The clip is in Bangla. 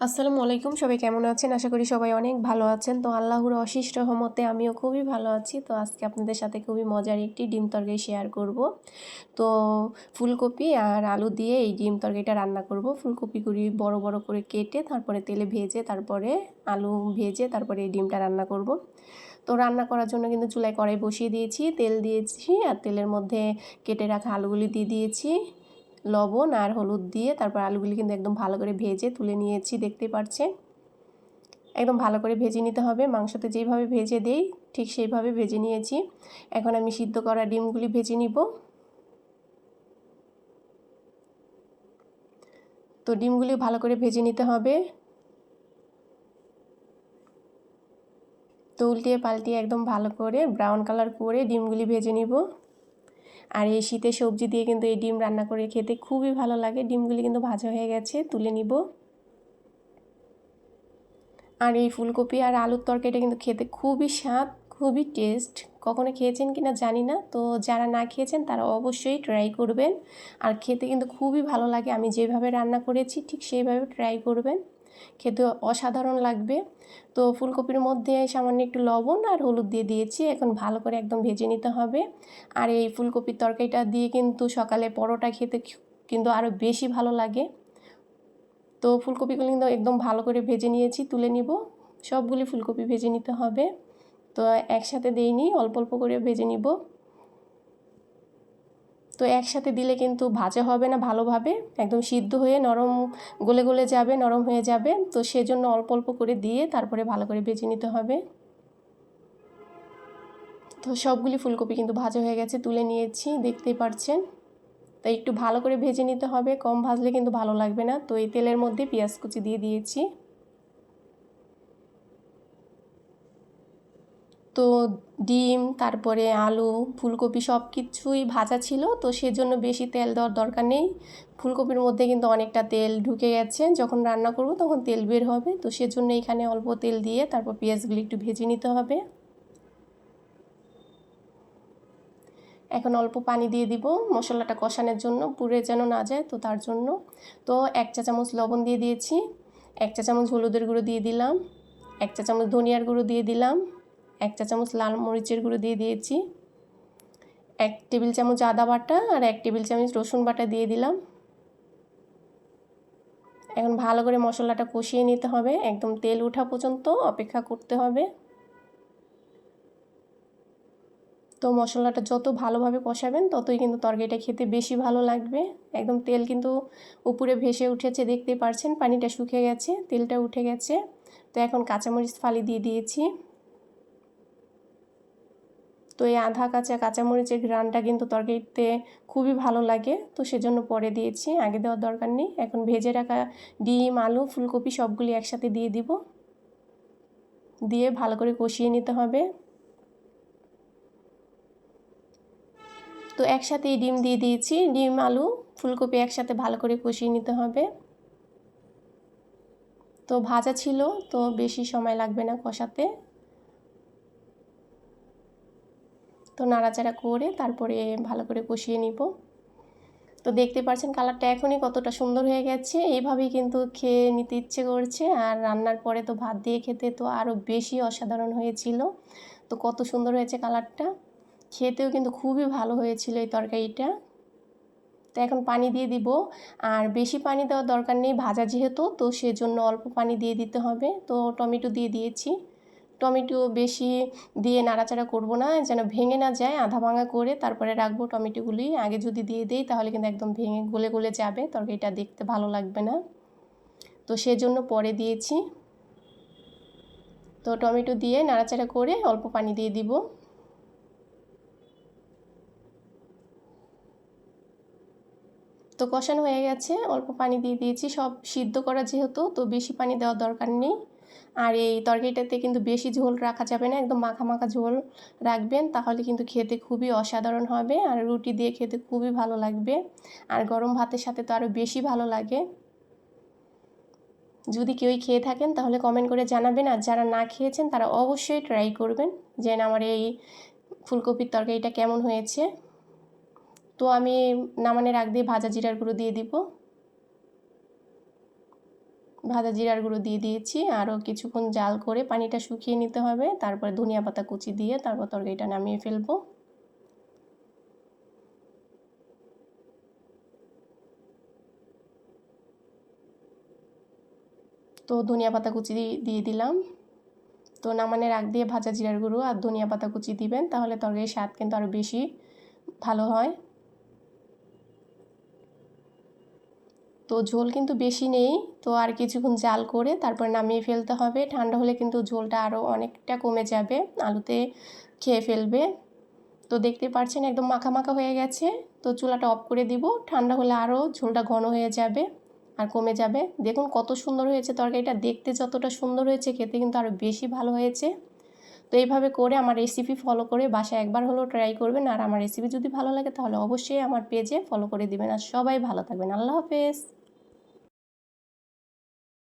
আসসালামু আলাইকুম, সবাই কেমন আছেন? আশা করি সবাই অনেক ভালো আছেন। তো আল্লাহর অশিষ রহমতে আমিও খুবই ভালো আছি। তো আজকে আপনাদের সাথে খুবই মজার একটি ডিম তরকারি শেয়ার করব। তো ফুলকপি আর আলু দিয়ে এই ডিম তরকারিটা রান্না করব। ফুলকপিগুলি বড় বড় করে কেটে তারপরে তেলে ভেজে, তারপরে আলু ভেজে, তারপরে এই ডিমটা রান্না করব। তো রান্না করার জন্য কিন্তু চুলায় কড়াই বসিয়ে দিয়েছি, তেল দিয়েছি আর তেলের মধ্যে কেটে রাখা আলুগুলি দিয়ে দিয়েছি। লবণ আর হলুদ দিয়ে তারপর আলুগুলি কিন্তু একদম ভালো করে ভেজে তুলে নিয়েছি, দেখতে পাচ্ছেন? একদম ভালো করে ভেজে নিতে হবে, মাংসতে যেইভাবে ভেজে দেই ঠিক সেইভাবে ভেজে নিয়েছি। এখন আমি সিদ্ধ করা ডিমগুলি ভেজে নিব। তো ডিমগুলি ভালো করে ভেজে নিতে হবে। তো উল্টিয়ে পাল্টিয়ে একদম ভালো করে ব্রাউন কালার করে ডিমগুলি ভেজে নিব। আর এই শীতের সবজি দিয়ে কিন্তু এই ডিম রান্না করে খেতে খুবই ভালো লাগে। ডিমগুলি কিন্তু ভাজা হয়ে গেছে, তুলে নিব। আর এই ফুলকপি আর আলুর তরকারিটা কিন্তু খেতে খুবই স্বাদ, খুবই টেস্ট। কখনো খেয়েছেন কি না জানি না, তো যারা না খেয়েছেন তারা অবশ্যই ট্রাই করবেন। আর খেতে কিন্তু খুবই ভালো লাগে, আমি যেভাবে রান্না করেছি ঠিক সেইভাবে ট্রাই করবেন। খেতে অসাধারণ লাগবে। তো ফুলকপির মধ্যে সামান্য একটু লবণ আর হলুদ দিয়ে দিয়েছি। এখন ভালো করে একদম ভেজে নিতে হবে। আর এই ফুলকপির তরকারিটা দিয়ে কিন্তু সকালে পরোটা খেতে কিন্তু আরও বেশি ভালো লাগে। তো ফুলকপিগুলো কিন্তু একদম ভালো করে ভেজে নিয়েছি, তুলে নিব। সবগুলি ফুলকপি ভেজে নিতে হবে। তো একসাথে দেইনি, অল্প অল্প করে ভেজে নিব। তো একসাথে দিলে কিন্তু ভাজা হবে না ভালোভাবে, একদম সিদ্ধ হয়ে নরম গলে গলে যাবে, নরম হয়ে যাবে। তো সেজন্য অল্প অল্প করে দিয়ে তারপরে ভালো করে ভেজে নিতে হবে। তো সবগুলি ফুলকপি কিন্তু ভাজা হয়ে গেছে, তুলে নিয়েছি, দেখতেই পারছেন। তাই একটু ভালো করে ভেজে নিতে হবে, কম ভাজলে কিন্তু ভালো লাগবে না। তো এই তেলের মধ্যে পেঁয়াজ কুচি দিয়ে দিয়েছি। তো ডিম, তারপরে আলু, ফুলকপি সব কিছুই ভাজা ছিল, তো সেজন্য বেশি তেল দেওয়ার দরকার নেই। ফুলকপির মধ্যে কিন্তু অনেকটা তেল ঢুকে গেছে। যখন রান্না করব তখন তেল বের হবে, তো সেজন্য এখানে অল্প তেল দিয়ে তারপর পেঁয়াজগুলি একটু ভেজে নিতে হবে। এখন অল্প পানি দিয়ে দিব মশলাটা কষানোর জন্য, পুড়ে যেন না যায় তো তার জন্য। তো এক চা চামচ লবণ দিয়ে দিয়েছি, এক চা চামচ হলুদের গুঁড়ো দিয়ে দিলাম, এক চা চামচ ধনিয়ার গুঁড়ো দিয়ে দিলাম। এক চা চামচ লাল মরিচের গুঁড়ো দিয়ে দিয়েছি। এক টেবিল চামচ আদা বাটা আর এক টেবিল চামচ রসুন বাটা দিয়ে দিলাম। এখন ভালো করে মশলাটা কষিয়ে নিতে হবে। একদম তেল ওঠা পর্যন্ত অপেক্ষা করতে হবে। তো মশলাটা যত ভালোভাবে কষাবেন, ততই কিন্তু তরকারিটা খেতে বেশি ভালো লাগবে। একদম তেল কিন্তু উপরে ভেসে উঠেছে, দেখতে পারছেন? পানিটা শুকিয়ে গেছে, তেলটা উঠে গেছে। তো এখন কাঁচামরিচ ফালি দিয়ে দিয়েছি। তো এই আধা কাঁচা কাঁচামরিচের ঘ্রানটা কিন্তু তরকারিতে খুবই ভালো লাগে। তো সেজন্য পরে দিয়েছি, আগে দেওয়ার দরকার নেই। এখন ভেজে রাখা ডিম, আলু, ফুলকপি সবগুলি একসাথে দিয়ে দিব। দিয়ে ভালো করে কষিয়ে নিতে হবে। তো একসাথেই ডিম দিয়ে দিয়েছি। ডিম, আলু, ফুলকপি একসাথে ভালো করে কষিয়ে নিতে হবে। তো ভাজা ছিল, তো বেশি সময় লাগবে না কষাতে। তো নাড়াচাড়া করে তারপরে ভালো করে কষিয়ে নিব। তো দেখতে পাচ্ছেন কালারটা এখনই কতটা সুন্দর হয়ে গেছে। এইভাবেই কিন্তু খেয়ে নিতে ইচ্ছে করছে। আর রান্নার পরে তো ভাত দিয়ে খেতে তো আরও বেশি অসাধারণ হয়েছিল। তো কত সুন্দর হয়েছে কালারটা। খেতেও কিন্তু খুবই ভালো হয়েছিল এই তরকারিটা। তো এখন পানি দিয়ে দিব। আর বেশি পানি দেওয়ার দরকার নেই, ভাজা যেহেতু, তো সেজন্য অল্প পানি দিয়ে দিতে হবে। তো টমেটো দিয়ে দিয়েছি। টমেটো বেশি দিয়ে নাড়াচাড়া করব না, যেন ভেঙে না যায়, আধা ভাঙা করে তারপরে রাখব টমেটোগুলি। আগে যদি দিয়ে দিই তাহলে কিন্তু একদম ভেঙে গলে গলে যাবে, তরকারিটা দেখতে ভালো লাগবে না। তো সেজন্য পরে দিয়েছি। তো টমেটো দিয়ে নাড়াচাড়া করে অল্প পানি দিয়ে দিব। তো কষানো হয়ে গেছে, অল্প পানি দিয়ে দিয়েছি। সব সিদ্ধ করা যেহেতু, তো বেশি পানি দেওয়ার দরকার নেই। আর এই তরকারিটাতে কিন্তু বেশি ঝোল রাখা যাবে না, একদম মাখা মাখা ঝোল রাখবেন, তাহলে কিন্তু খেতে খুবই অসাধারণ হবে আর রুটি দিয়ে খেতে খুবই ভালো লাগবে। আর গরম ভাতের সাথে তো আরও বেশি ভালো লাগে। যদি কেউই খেয়ে থাকেন তাহলে কমেন্ট করে জানাবেন আর যারা না খেয়েছেন তারা অবশ্যই ট্রাই করবেন যে আমার এই ফুলকপির তরকারিটা কেমন হয়েছে। তো আমি নামানের আগ দিয়ে ভাজা জিরার গুঁড়ো দিয়ে দিব। ভাজা জিরার গুঁড়ো দিয়ে দিয়েছি, আরও কিছুক্ষণ জাল করে পানিটা শুকিয়ে নিতে হবে, তারপরে ধনিয়া পাতা কুচি দিয়ে তারপর তরকারিটা নামিয়ে ফেলব। তো ধনিয়া পাতা কুচি দিয়ে দিলাম। তো নামানোর আগ দিয়ে ভাজা জিরার গুঁড়ো আর ধনিয়া পাতা কুচি দিবেন, তাহলে তরকারির স্বাদ কিন্তু আরও বেশি ভালো হয়। তো ঝোল কিন্তু বেশি নেই। তো আর কিছুক্ষণ জাল করে তারপর নামিয়ে ফেলতে হবে। ঠান্ডা হলে কিন্তু ঝোলটা আরও অনেকটা কমে যাবে। আলুতে খেয়ে ফেলবে। তো দেখতে পাচ্ছেন একদম মাখা মাখা হয়ে গেছে। তো চুলাটা অফ করে দিব। ঠান্ডা হলে আরও ঝোলটা ঘন হয়ে যাবে আর কমে যাবে। দেখুন কত সুন্দর হয়েছে তরকারিটা। দেখতে যতটা সুন্দর হয়েছে, খেতে কিন্তু আরও বেশি ভালো হয়েছে। তো এইভাবে করে আমার রেসিপি ফলো করে বাসায় একবার হলেও ট্রাই করবেন। আর আমার রেসিপি যদি ভালো লাগে তাহলে অবশ্যই আমার পেজে ফলো করে দিবেন। আর সবাই ভালো থাকবেন। আল্লাহ হাফেজ।